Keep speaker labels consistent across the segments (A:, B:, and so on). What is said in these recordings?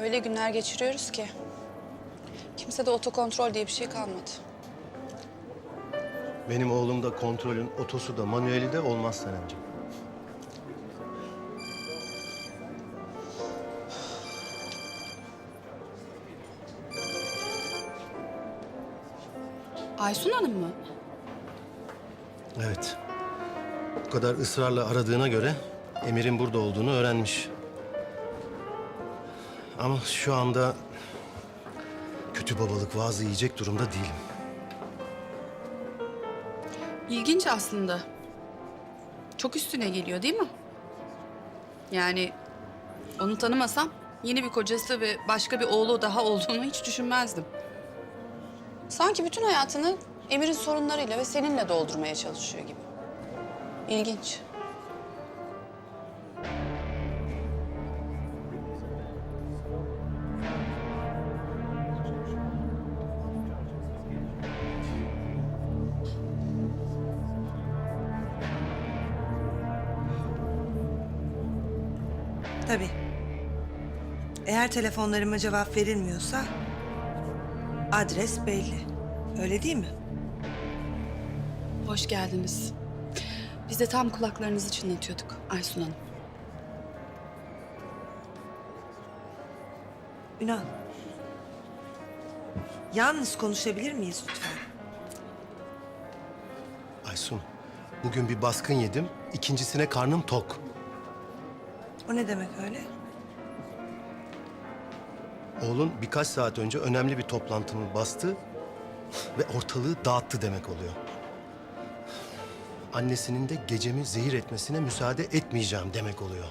A: Öyle günler geçiriyoruz ki. Kimse de otokontrol diye bir şey kalmadı.
B: Benim oğlumda kontrolün otosu da manueli de olmaz Senemciğim.
A: Aysun Hanım mı?
B: Evet. Bu kadar ısrarla aradığına göre Emir'in burada olduğunu öğrenmiş. Ama şu anda kötü babalık vaazı yiyecek durumda değilim.
A: İlginç aslında. Çok üstüne geliyor değil mi? Yani onu tanımasam yeni bir kocası ve başka bir oğlu daha olduğunu hiç düşünmezdim. Sanki bütün hayatını Emir'in sorunlarıyla ve seninle doldurmaya çalışıyor gibi. İlginç.
C: Tabii. Eğer telefonlarıma cevap verilmiyorsa adres belli. Öyle değil mi?
A: Hoş geldiniz. Biz de tam kulaklarınızı çınlatıyorduk Aysun Hanım.
C: Ünal. Yalnız konuşabilir miyiz lütfen?
B: Aysun, bugün bir baskın yedim, ikincisine karnım tok.
C: O ne demek öyle?
B: Oğlun birkaç saat önce önemli bir toplantımı bastı ve ortalığı dağıttı demek oluyor. Annesinin de gecemi zehir etmesine müsaade etmeyeceğim demek oluyor.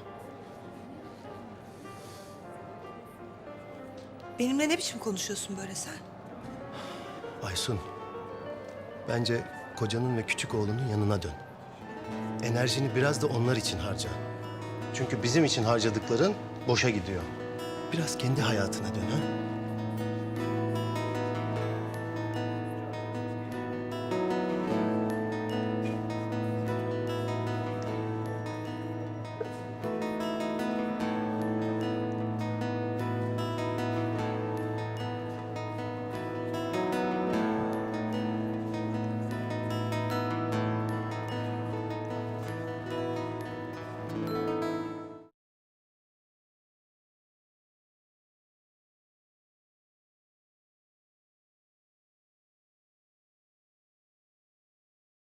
C: Benimle ne biçim konuşuyorsun böyle sen?
B: Aysun, bence kocanın ve küçük oğlunun yanına dön. Enerjini biraz da onlar için harca. Çünkü bizim için harcadıkların boşa gidiyor. Biraz kendi hayatına dön ha.